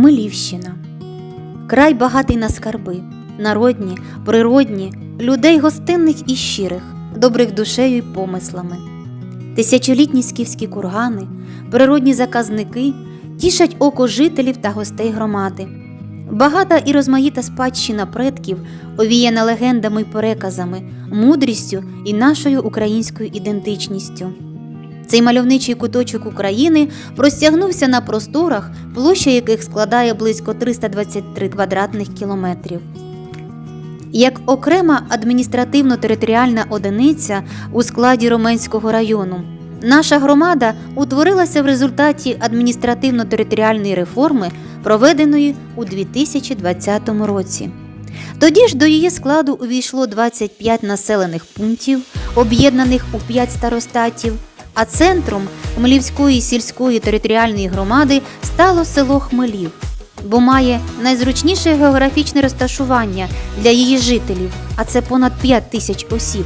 Хмелівщина. Край багатий на скарби, народні, природні, людей гостинних і щирих, добрих душею й помислами. Тисячолітні скіфські кургани, природні заказники тішать око жителів та гостей громади. Багата і розмаїта спадщина предків, овіяна легендами й переказами, мудрістю і нашою українською ідентичністю. Цей мальовничий куточок України простягнувся на просторах, площа яких складає близько 323 квадратних кілометрів. Як окрема адміністративно-територіальна одиниця у складі Роменського району, наша громада утворилася в результаті адміністративно-територіальної реформи, проведеної у 2020 році. Тоді ж до її складу увійшло 25 населених пунктів, об'єднаних у 5 старостатів, а центром Хмелівської сільської територіальної громади стало село Хмелів, бо має найзручніше географічне розташування для її жителів, а це понад 5 тисяч осіб,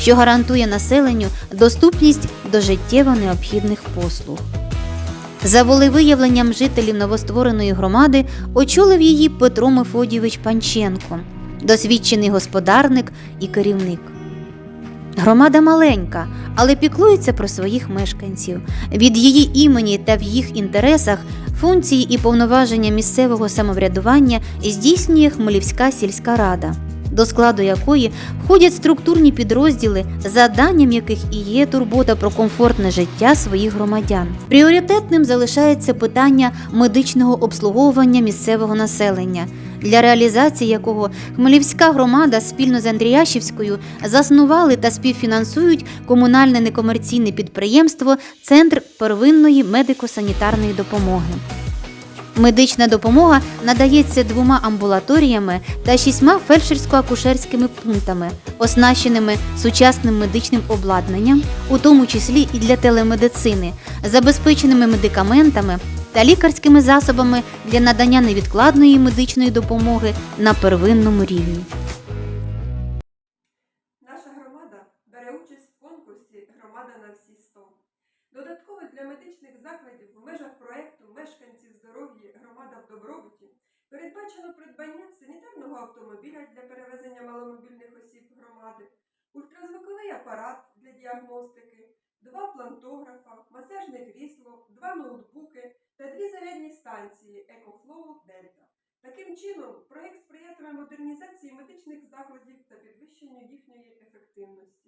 що гарантує населенню доступність до життєво необхідних послуг. За волевиявленням жителів новоствореної громади очолив її Петро Мефодійович Панченко, досвідчений господарник і керівник. Громада маленька, але піклується про своїх мешканців. Від її імені та в їх інтересах функції і повноваження місцевого самоврядування здійснює Хмелівська сільська рада, до складу якої входять структурні підрозділи, завданням яких і є турбота про комфортне життя своїх громадян. Пріоритетним залишається питання медичного обслуговування місцевого населення, для реалізації якого Хмелівська громада спільно з Андріяшівською заснували та співфінансують комунальне некомерційне підприємство Центр первинної медико-санітарної допомоги. Медична допомога надається двома амбулаторіями та шістьма фельдшерсько-акушерськими пунктами, оснащеними сучасним медичним обладнанням, у тому числі і для телемедицини, забезпеченими медикаментами та лікарськими засобами для надання невідкладної медичної допомоги на первинному рівні. Наша громада бере участь в конкурсі Громада на всі 100. Додатково для медичних закладів в межах проєкту Мешканці здоров'я громада в добробуті передбачено придбання санітарного автомобіля для перевезення маломобільних осіб громади, ультразвуковий апарат для діагностики, два плантографа, масажне крісло, два ноутбуки та станції Delta. Таким чином, проєкт сприятиме модернізації медичних закладів та підвищенню їхньої ефективності.